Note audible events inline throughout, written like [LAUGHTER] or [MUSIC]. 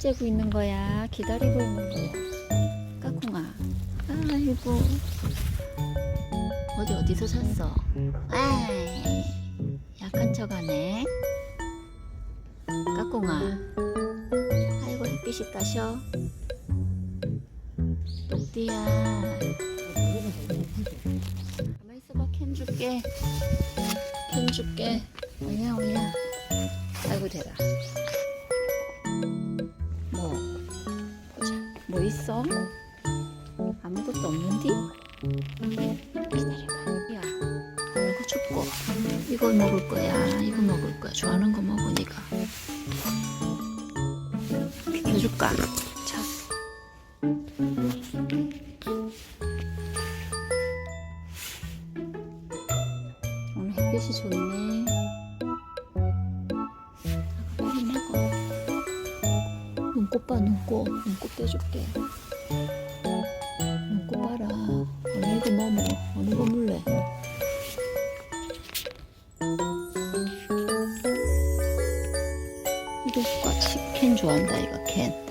째고 있는 거야? 기다리고 있는 거야? 까꿍아. 아이고. 어디 어디서 샀어? 아이, 약한 척하네. 까꿍아. 아이고 햇빛이 따셔. 똑띠야. 가만 있어봐 캔 줄게. 캔 줄게. 오야 오야. 아이고 대라. 뭐 있어? 아무것도 없는디? 기다려봐. 야, 이거 춥고 이거 먹을 거야. 이거 먹을 거야. 좋아하는 거 먹어 니가. 비켜줄까? 눈꽃 봐 눈꽃. 눈꽃 빼줄게. 눈꽃 봐라. 어느 뭐 먹어? 어느 거 물래? 이거 같이 캔 좋아한다 이거 캔.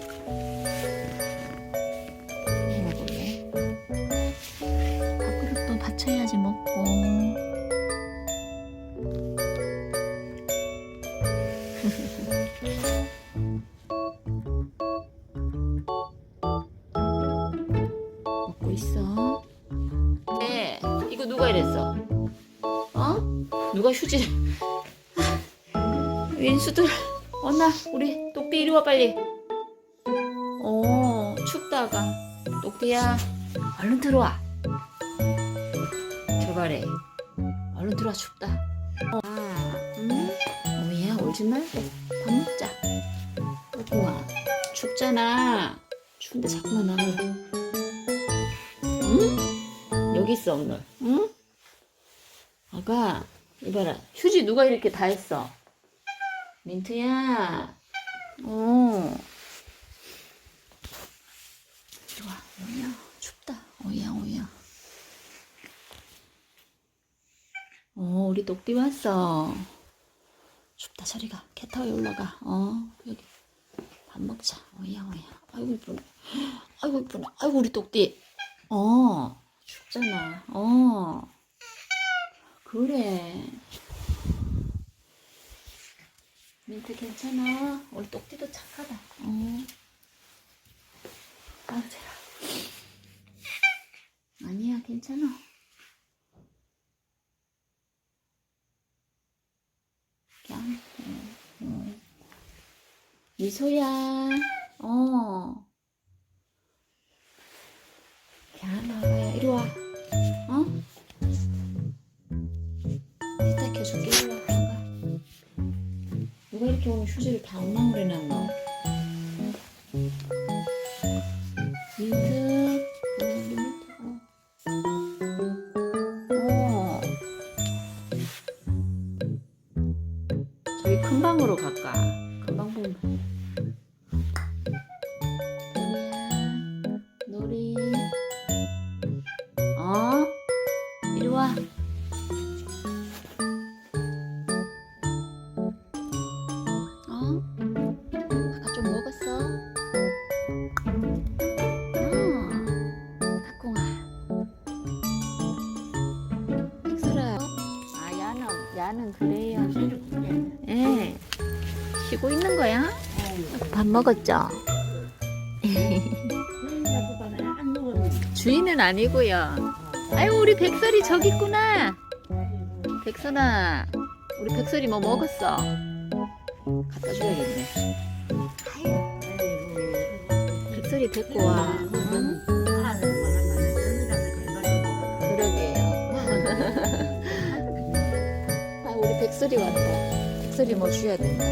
어. 네, 이거 누가 이랬어? 어? 누가 휴지? [LAUGHS] 윈수들, 언나 우리 똑띠 이리 와 빨리. 어, 춥다가 똑띠야, 얼른 들어와. 저발에, 얼른 들어와 춥다. 어, 아, 응? 어미야 울지 말고 밥 먹자. 꼬꼬아, 춥잖아. 추운데 자꾸만 나와. 응? 여기 있어 오늘. 응? 아가 이봐라 휴지 누가 이렇게 다 했어? 민트야. 어. 와 오야 춥다. 오야 오야. 어 우리 똑띠 왔어. 춥다 저리가 캣타워에 올라가. 어 여기 밥 먹자. 오야 오야. 아이고 이쁘네. 아이고 이쁘네. 아이고 우리 똑띠. 어, 춥잖아. 어, 그래. 민트 괜찮아. 우리 똑띠도 착하다. 어. 아유, 제라. 아니야, 괜찮아. 미소야. 어. 야, 나가야 이리 와. 어? 이따 켜줄게. 이리 와. 나가. 누가 이렇게 오늘 휴지를 다 엉망으로 해놨노? 민트. 어. 저기 큰 방으로 갈까? 야는, 야는 그래요. 예. 쉬고 있는 거야? 밥 먹었죠? 주인은 아니고요. 아유 우리 백설이 저기 있구나. 백설아, 우리 백설이 뭐 먹었어? 갖다 줘야겠네. 백설이 데리고 와. 응? 백설이 왔다. 백설이 뭐 줘야 된다.